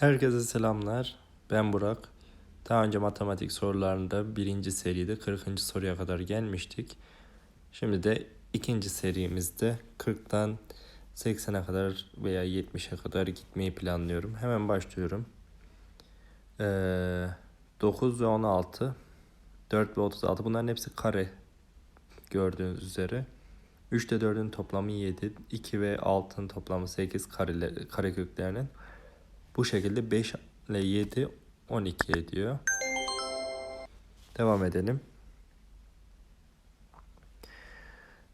Herkese selamlar. Ben Burak. Daha önce matematik sorularında birinci seride 40. soruya kadar gelmiştik. Şimdi de ikinci serimizde 40'tan 80'e kadar veya 70'e kadar gitmeyi planlıyorum. Hemen başlıyorum. Ee, 9 ve 16, 4 ve 36 bunların hepsi kare gördüğünüz üzere. 3 ile 4'ün toplamı 7, 2 ve 6'nın toplamı 8 kareler, kareköklerinin. Bu şekilde 5 ile 7 12 ediyor. Devam edelim.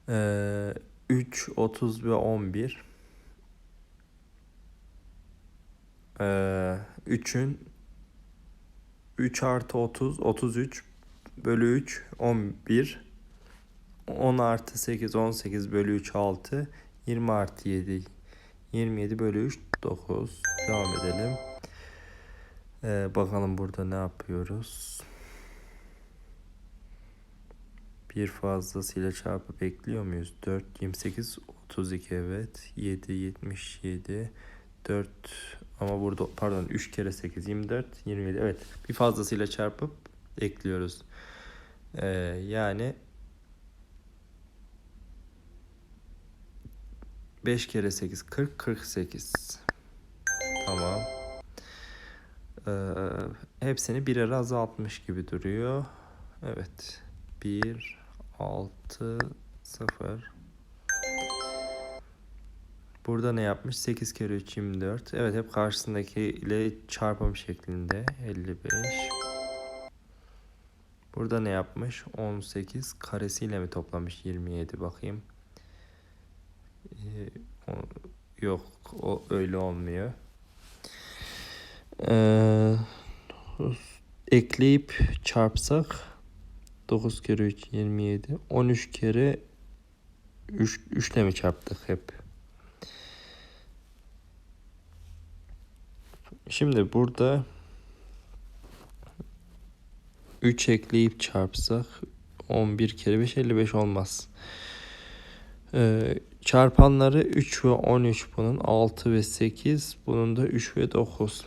Ee, 3, 30 ve 11. Ee, 3'ün 3 artı 30, 33 bölü 3, 11. 10 artı 8, 18 bölü 3, 6. 20 artı 7, 27 bölü 3, 9. Devam edelim. Ee, bakalım burada ne yapıyoruz. Bir fazlasıyla çarpıp ekliyor muyuz? 4, 28, 32 evet. 7, 77, 4 ama burada pardon 3 kere 8, 24, 27 evet. Bir fazlasıyla çarpıp ekliyoruz. Ee, yani 5 kere 8, 40, 48. Tamam. Ee, hepsini birer azaltmış gibi duruyor. Evet. 1, 6, 0. Burada ne yapmış? 8 kere 3, 24. Evet hep karşısındaki ile çarpım şeklinde. 55. Burada ne yapmış? 18 karesiyle mi toplamış? 27 bakayım. Ee, yok o öyle olmuyor. Ee, ekleyip çarpsak 9 kere 3 27 13 kere 3 3 ile mi çarptık hep? Şimdi burada 3 ekleyip çarpsak 11 kere 5 55 olmaz. Ee, çarpanları 3 ve 13 bunun 6 ve 8 bunun da 3 ve 9.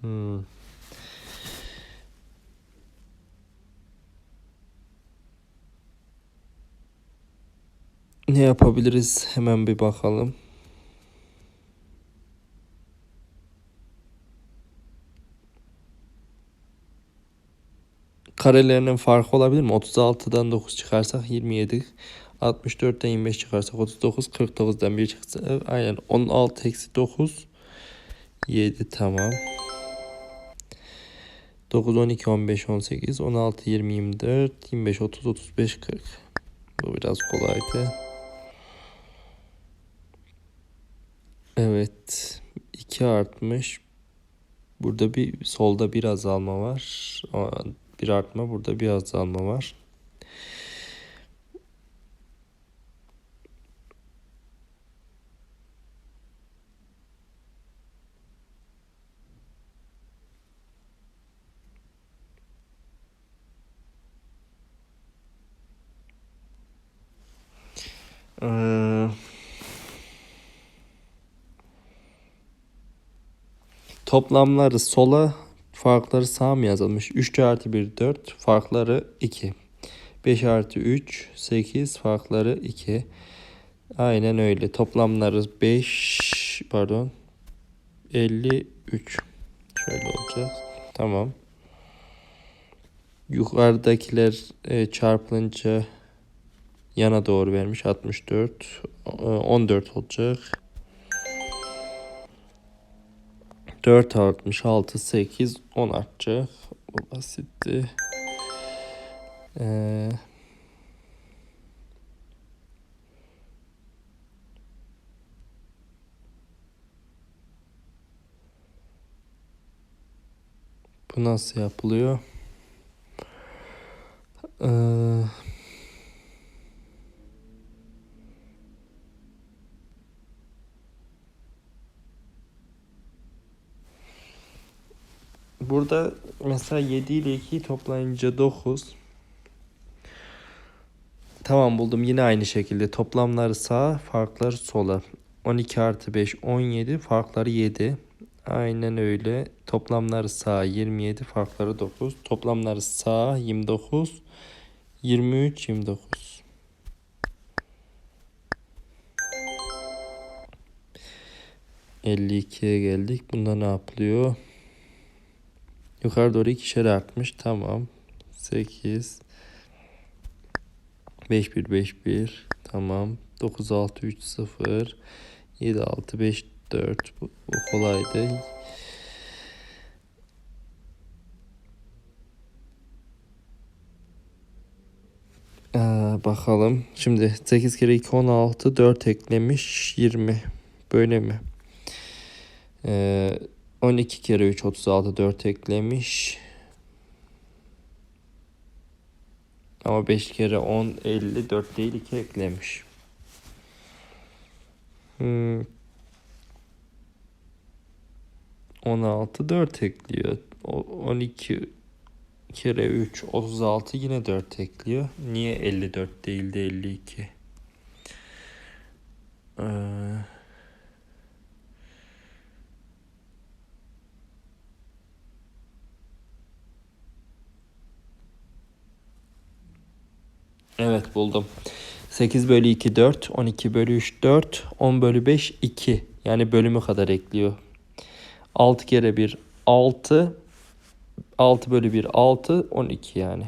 Hmm. Ne yapabiliriz? Hemen bir bakalım. Karelerinin farkı olabilir mi? 36'dan 9 çıkarsak 27. 64'ten 25 çıkarsak 39. 49'dan 1 çıksa aynen 16 eksi 9 7 tamam. 9, 12, 15, 18, 16, 20, 24, 25, 30, 35, 40. Bu biraz kolaydı. Evet. 2 artmış. Burada bir solda bir azalma var. Bir artma burada bir azalma var. Ee, toplamları sola, farkları sağa mı yazılmış? 3 artı 1 4, farkları 2. 5 artı 3 8, farkları 2. Aynen öyle. Toplamları 5 pardon 53. Şöyle olacak. Tamam. Yukarıdakiler e, çarpılınca yana doğru vermiş 64 e, 14 olacak 4 artmış 6 8 10 artacak bu basitti. Ee, bu nasıl yapılıyor? Ee, Burada mesela 7 ile 2'yi toplayınca 9. Tamam buldum. Yine aynı şekilde toplamları sağa, farkları sola. 12 artı 5 17 farkları 7. Aynen öyle. Toplamları sağ 27 farkları 9. Toplamları sağ 29 23 29. ...52'ye geldik. Bunda ne yapılıyor? Yukarı doğru ikişer artmış. Tamam. 8 5 1 5 1 Tamam. 9 6 3 0 7 6 5 4 bu, bu kolaydı. Ee, bakalım. Şimdi 8 kere 2 16 4 eklemiş 20. Böyle mi? Ee, 12 kere 3 36 4 eklemiş. Ama 5 kere 10 50 4 değil 2 eklemiş. Hmm. 16 4 ekliyor. O- 12 kere 3 36 yine 4 ekliyor. Niye 54 değil de 52? Ee, Evet buldum. 8 bölü 2 4, 12 bölü 3 4, 10 bölü 5 2. Yani bölümü kadar ekliyor. 6 kere 1 6, 6 bölü 1 6, 12 yani.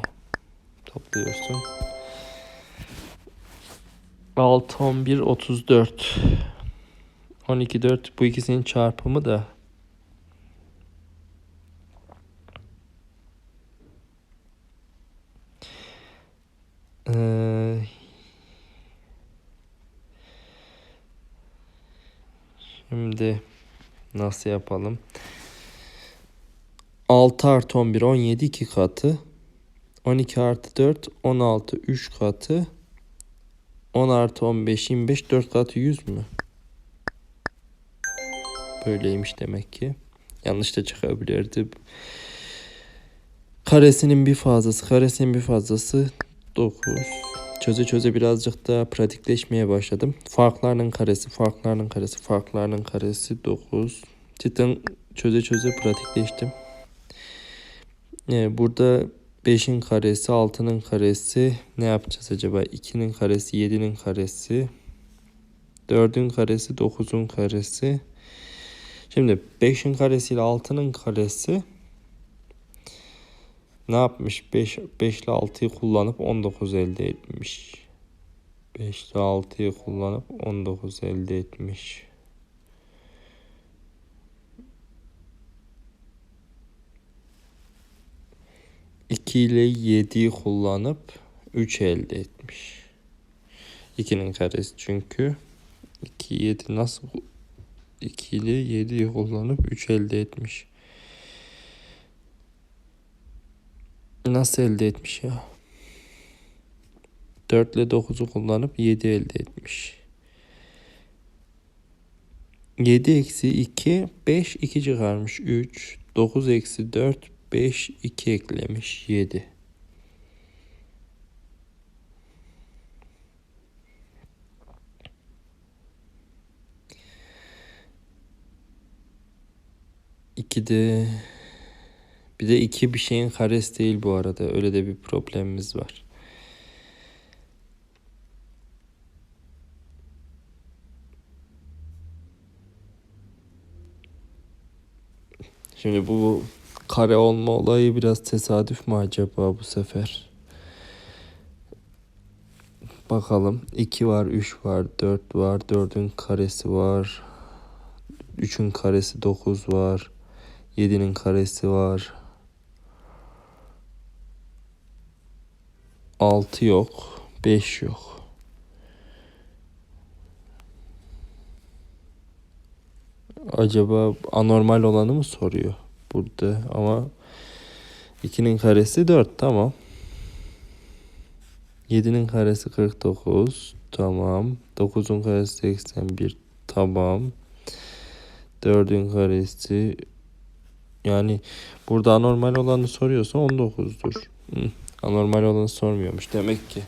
Topluyorsun. 6, 11, 34. 12, 4 bu ikisinin çarpımı da Ee, şimdi nasıl yapalım? 6 artı 11 17 2 katı. 12 artı 4 16 3 katı. 10 artı 15 25 4 katı 100 mü? Böyleymiş demek ki. Yanlış da çıkabilirdi. Karesinin bir fazlası, karesinin bir fazlası 9. Çöze çöze birazcık daha pratikleşmeye başladım. Farklarının karesi, farklarının karesi, farklarının karesi 9. Cidden çöze çöze pratikleştim. Ee, burada 5'in karesi, 6'nın karesi ne yapacağız acaba? 2'nin karesi, 7'nin karesi, 4'ün karesi, 9'un karesi. Şimdi 5'in karesi ile 6'nın karesi ne yapmış? 5, 5 ile 6'yı kullanıp 19 elde etmiş. 5 ile 6'yı kullanıp 19 elde etmiş. İki ile 7'yi kullanıp 3 elde etmiş. 2'nin karesi çünkü. 2 7 nasıl 2 ile 7'yi kullanıp 3 elde etmiş. Nasıl elde etmiş ya? 4 ile 9'u kullanıp 7 elde etmiş. 7 eksi 2 5 2 çıkarmış 3 9 eksi 4 5 2 eklemiş 7. İki de bir de iki bir şeyin karesi değil bu arada. Öyle de bir problemimiz var. Şimdi bu kare olma olayı biraz tesadüf mü acaba bu sefer? Bakalım. 2 var, 3 var, 4 var, 4'ün karesi var. 3'ün karesi 9 var. 7'nin karesi var. 6 yok. 5 yok. Acaba anormal olanı mı soruyor burada ama 2'nin karesi 4 tamam. 7'nin karesi 49 tamam. 9'un karesi 81 tamam. 4'ün karesi yani burada anormal olanı soruyorsa 19'dur. Hı, anormal olanı sormuyormuş demek ki.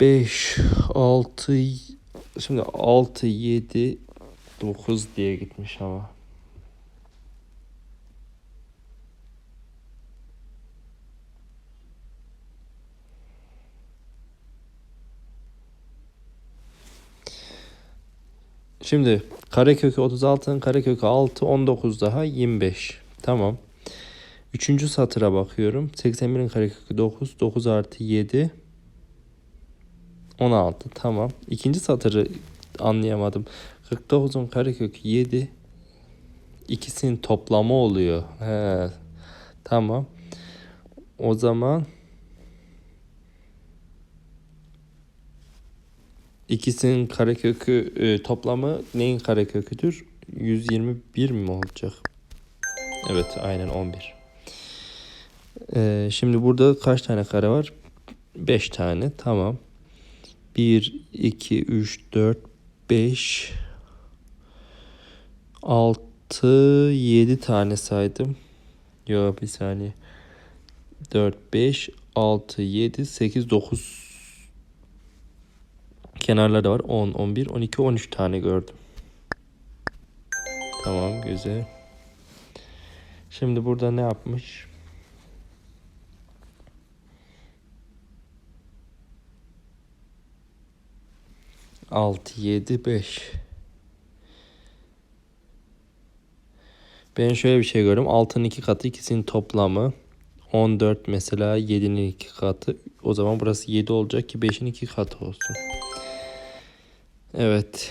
5, 6, şimdi 6, 7, 9 diye gitmiş ama. Şimdi karekökü 36'nın karekökü 6, 19 daha 25. Tamam. Üçüncü satıra bakıyorum. 81'in karekökü 9, 9 artı 7, 16. Tamam. İkinci satırı anlayamadım. 49'un karekökü 7. İkisinin toplamı oluyor. He. Tamam. O zaman ikisinin karekökü e, toplamı neyin kareköküdür? 121 mi olacak? Evet, aynen 11. Ee, şimdi burada kaç tane kare var? 5 tane. Tamam. 1, 2, 3, 4, 5, 6, 7 tane saydım. Yok bir saniye. 4, 5, 6, 7, 8, 9 kenarlarda var. 10, 11, 12, 13 tane gördüm. Tamam güzel. Şimdi burada ne yapmış? Altı, yedi, beş. Ben şöyle bir şey görüyorum. 6'nın 2 katı ikisinin toplamı. 14 mesela 7'nin 2 katı. O zaman burası 7 olacak ki 5'in 2 katı olsun. Evet.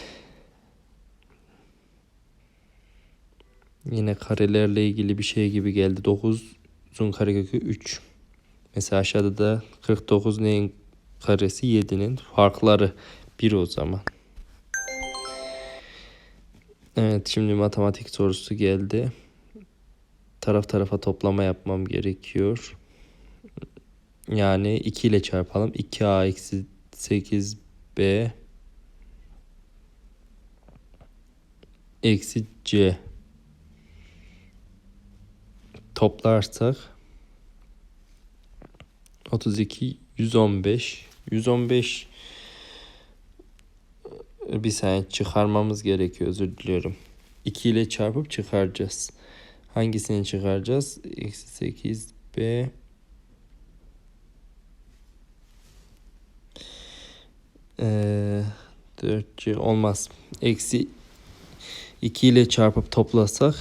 Yine karelerle ilgili bir şey gibi geldi. 9'un karekökü 3. Mesela aşağıda da 49 neyin karesi 7'nin farkları 1 o zaman. Evet şimdi matematik sorusu geldi. Taraf tarafa toplama yapmam gerekiyor. Yani 2 ile çarpalım. 2a eksi 8b eksi c toplarsak 32 115 115 bir saniye çıkarmamız gerekiyor özür diliyorum. 2 ile çarpıp çıkaracağız. Hangisini çıkaracağız? Eksi 8 B ee, 4C olmaz. Eksi 2 ile çarpıp toplasak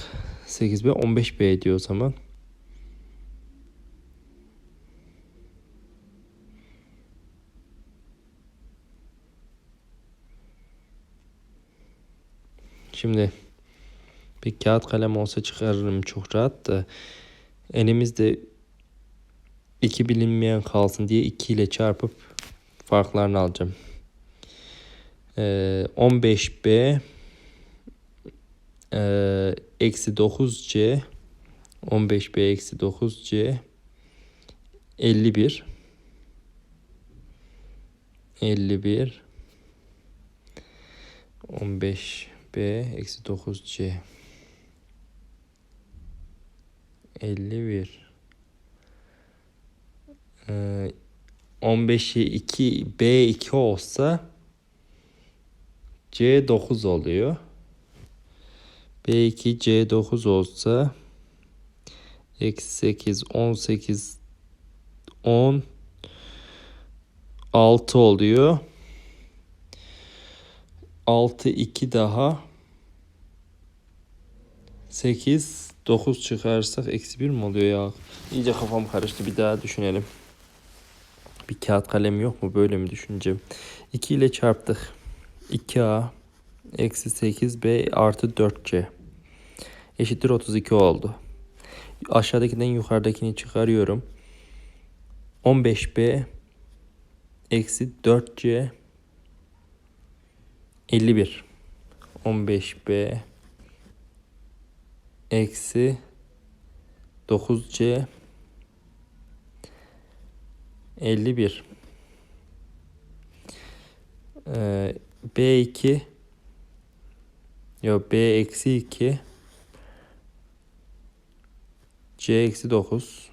8B 15B ediyor o zaman. Şimdi bir kağıt kalem olsa çıkarırım çok rahat da elimizde iki bilinmeyen kalsın diye 2 ile çarpıp farklarını alacağım. Ee, 15B e, eksi 9C 15B eksi 9C 51 51 15 B eksi 9C 51 ee, 15'i 2 B2 olsa C9 oluyor. B2 C9 olsa eksi 8 18 10 6 oluyor. 6 2 daha 8 9 çıkarsak eksi 1 mi oluyor ya? İyice kafam karıştı bir daha düşünelim. Bir kağıt kalem yok mu böyle mi düşüneceğim? 2 ile çarptık. 2a eksi 8b artı 4c eşittir 32 oldu. Aşağıdakinden yukarıdakini çıkarıyorum. 15b eksi 4c 51 15b eksi 9c 51 ee, b2 yok b eksi 2 c eksi 9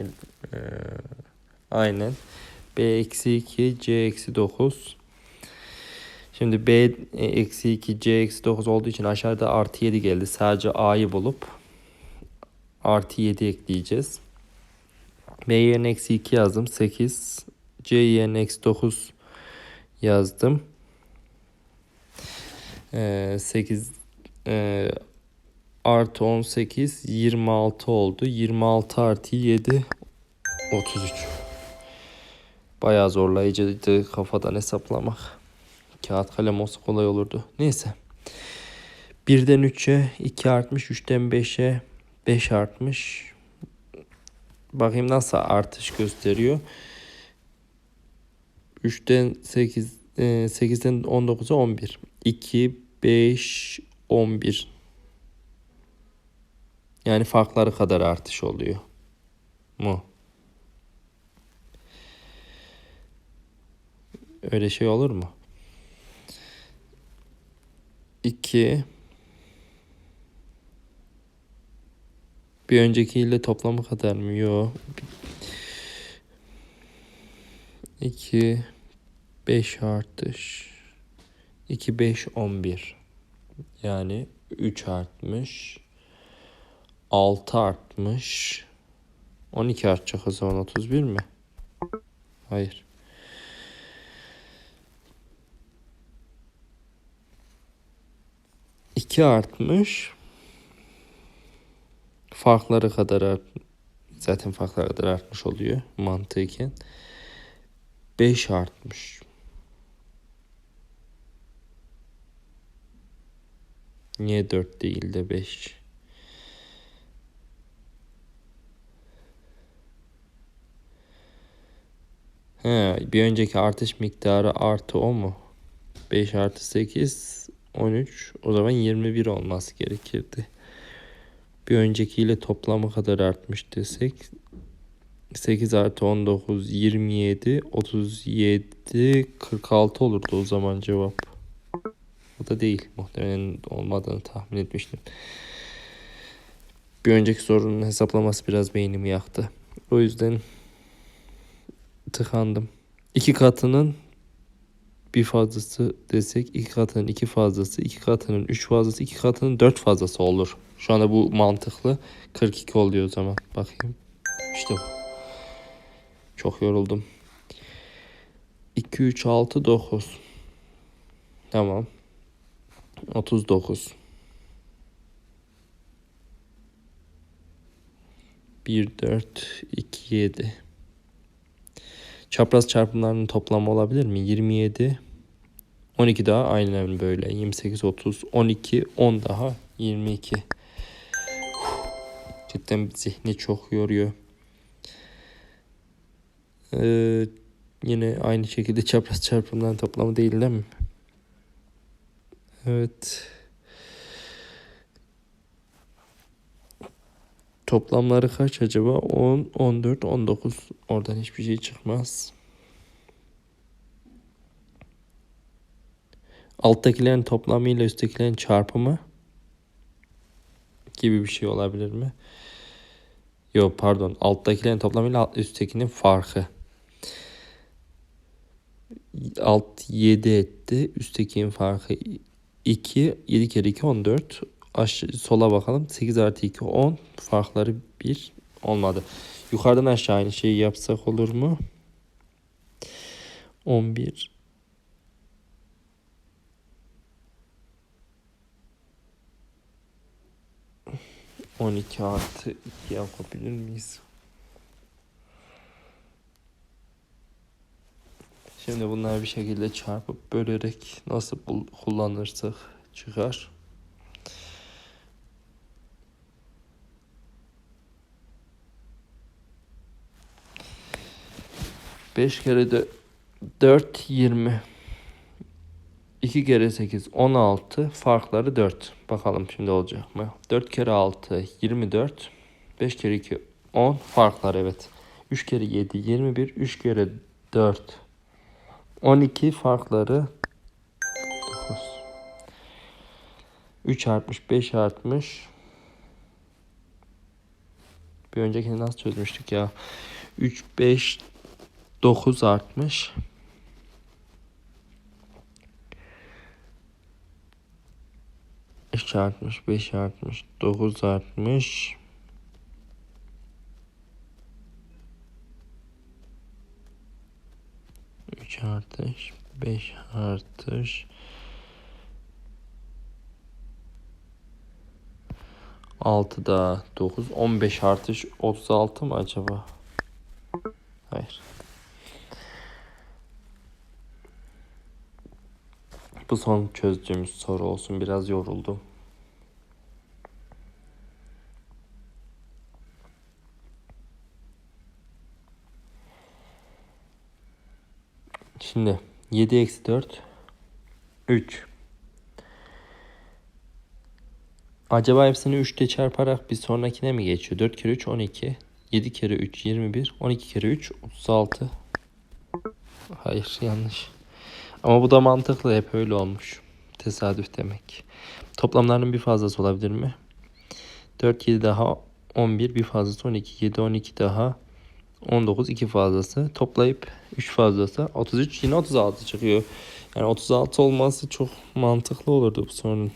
ee, aynen. B eksi 2, C eksi 9. Şimdi B eksi 2, C eksi 9 olduğu için aşağıda artı 7 geldi. Sadece A'yı bulup artı 7 ekleyeceğiz. B yerine eksi 2 yazdım. 8. C yerine eksi 9 yazdım. Ee, 8 e, artı 18 26 oldu. 26 artı 7 33. Bayağı zorlayıcıydı kafadan hesaplamak. Kağıt kalem olsa kolay olurdu. Neyse. 1'den 3'e 2 artmış. 3'ten 5'e 5 artmış. Bakayım nasıl artış gösteriyor. 3'ten 8 8'den 19'a 11. 2 5 11. Yani farkları kadar artış oluyor. Mu? Öyle şey olur mu? 2 Bir öncekiyle toplamı kadar mı? Yok. 2 5 artış 2 5 11 yani 3 artmış 6 artmış 12 artacak o zaman 31 mi? Hayır. İki artmış. Farkları kadar art zaten farkları kadar artmış oluyor mantıken. 5 artmış. Niye 4 değil de 5? He, bir önceki artış miktarı artı o mu? 5 artı 8 13 o zaman 21 olması gerekirdi. Bir öncekiyle toplamı kadar artmış desek 8 artı 19 27 37 46 olurdu o zaman cevap. O da değil. Muhtemelen olmadığını tahmin etmiştim. Bir önceki sorunun hesaplaması biraz beynimi yaktı. O yüzden tıkandım. İki katının bir fazlası desek iki katının iki fazlası, iki katının üç fazlası, iki katının dört fazlası olur. Şu anda bu mantıklı. 42 oluyor o zaman. Bakayım. İşte bu. Çok yoruldum. 2, 3, 6, 9. Tamam. 39. 1, 4, 2, 7. Çapraz çarpımlarının toplamı olabilir mi? 27. 12 daha aynen böyle. 28, 30, 12, 10 daha 22. Cidden zihni çok yoruyor. Ee, yine aynı şekilde çapraz çarpımların toplamı değil değil mi? Evet. Toplamları kaç acaba? 10, 14, 19. Oradan hiçbir şey çıkmaz. Alttakilerin toplamı ile üsttekilerin çarpımı gibi bir şey olabilir mi? Yok pardon. Alttakilerin toplamı ile üsttekinin farkı. Alt 7 etti. Üsttekinin farkı 2. 7 kere 2 14. Aş sola bakalım. 8 artı 2 10. Farkları 1 olmadı. Yukarıdan aşağı aynı şeyi yapsak olur mu? 11 12 artı 2 yapabilir miyiz? Şimdi bunları bir şekilde çarpıp bölerek nasıl kullanırsak çıkar. Beş kere de dört yirmi. 2 kere 8 16 farkları 4. Bakalım şimdi olacak mı? 4 kere 6 24. 5 kere 2 10 farklar evet. 3 kere 7 21. 3 kere 4 12 farkları 9. 3 artmış 5 artmış. Bir öncekini nasıl çözmüştük ya? 3 5 9 artmış. Üç artmış, beş artmış, dokuz artmış. Üç artış, beş artış. Altı da dokuz, on beş artış, otuz altı mı acaba? Hayır. Bu son çözdüğümüz soru olsun. Biraz yoruldum. Şimdi 7 eksi 4 3 Acaba hepsini 3 ile çarparak bir sonrakine mi geçiyor? 4 kere 3 12 7 kere 3 21 12 kere 3 36 Hayır yanlış. Ama bu da mantıklı hep öyle olmuş. Tesadüf demek. Toplamlarının bir fazlası olabilir mi? 4 7 daha 11 bir fazlası 12 7 12 daha 19 2 fazlası toplayıp 3 fazlası 33 yine 36 çıkıyor. Yani 36 olması çok mantıklı olurdu bu sorunun.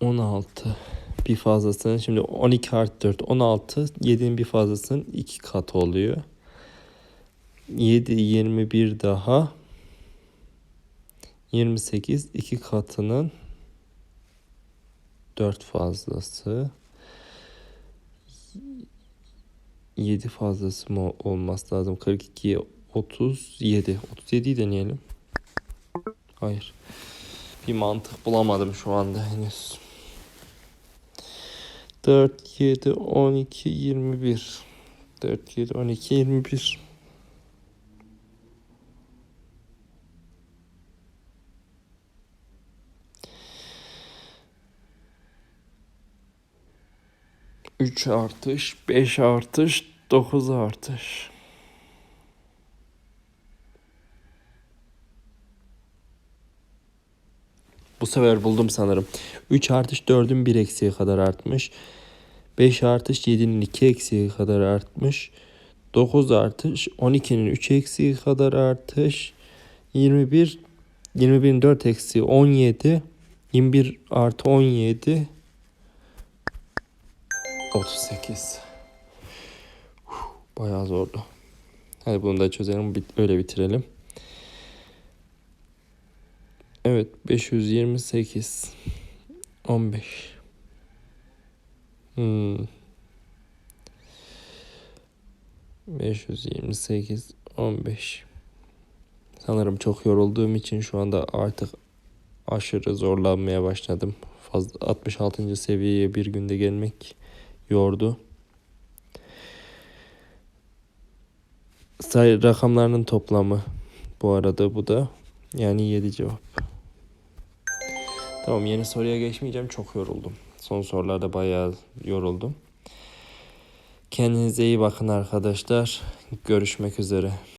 On altı bir fazlasının şimdi 12 artı 4 16 7'nin bir fazlasının 2 katı oluyor. 7 21 daha 28 2 katının 4 fazlası. 7 fazlası mı olması lazım? 42 37 37'yi deneyelim. Hayır. Bir mantık bulamadım şu anda henüz 4 7 12 21 4 7 12 21 3 artış, 5 artış, 9 artış. Bu sefer buldum sanırım. 3 artış 4'ün 1 eksiği kadar artmış. 5 artış 7'nin 2 eksiği kadar artmış. 9 artış 12'nin 3 eksiği kadar artış. 21 21'in 4 eksiği 17. 21 artı 17 38. Uf, Bayağı zordu. Hadi bunu da çözelim. Öyle bitirelim. Evet 528 15 hmm. 528 15 Sanırım çok yorulduğum için şu anda artık aşırı zorlanmaya başladım. Fazla 66. seviyeye bir günde gelmek yordu. Say rakamlarının toplamı bu arada bu da yani 7 cevap. Tamam yeni soruya geçmeyeceğim çok yoruldum. Son sorularda bayağı yoruldum. Kendinize iyi bakın arkadaşlar. Görüşmek üzere.